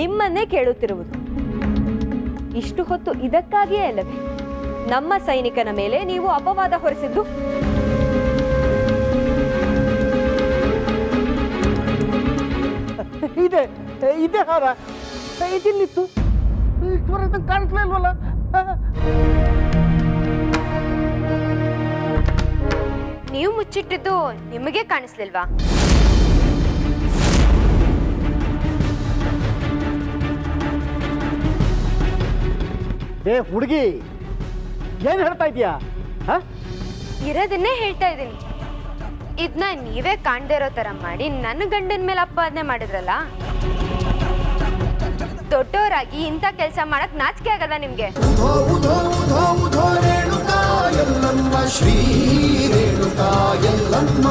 ನಿಮ್ಮನ್ನೇ ಕೇಳುತ್ತಿರುವುದು. ಇಷ್ಟು ಹೊತ್ತು ಇದಕ್ಕಾಗಿಯೇ ಅಲ್ಲವೇ? ನಮ್ಮ ಸೈನಿಕನ ಮೇಲೆ ನೀವು ಅಪವಾದ ಹೊರಿಸಿದ್ದು? ಇದೆ ಇದೆ ಹಾರ. ಇದಿಲ್ಲಿತ್ತು. ಇಷ್ಟವರೆಗೆ ಕಾಣಿಸ್ಲೇ ಇಲ್ವಲ್ಲ? ನೀವು ಮುಚ್ಚಿಟ್ಟಿದ್ದು ನಿಮಗೆ ಕಾಣಿಸ್ಲಿಲ್ವಾ? ಏ ಹುಡುಗಿ ಏನು ಹೇಳ್ತಾ ಇದೀಯಾ ಹಾ? ಇರೋದನ್ನೇ ಹೇಳ್ತಾ ಇದ್ದೀನಿ. ಇದನ್ನ ನೀವೇ ಕಾಣ್ದೇ ಇರೋ ಥರ ಮಾಡಿ ನನ್ನ ಗಂಡನ ಮೇಲೆ ಅಪಾದನೆ ಮಾಡಿದ್ರಲ್ಲ? ದೊಡ್ಡವರಾಗಿ ಇಂಥ ಕೆಲಸ ಮಾಡಕ್ ನಾಚಿಕೆ ಆಗಲ್ಲ ನಿಮ್ಗೆ? ಶ್ರೀ ರೇಣುಕಾ ಎಲ್ಲಮ್ಮ.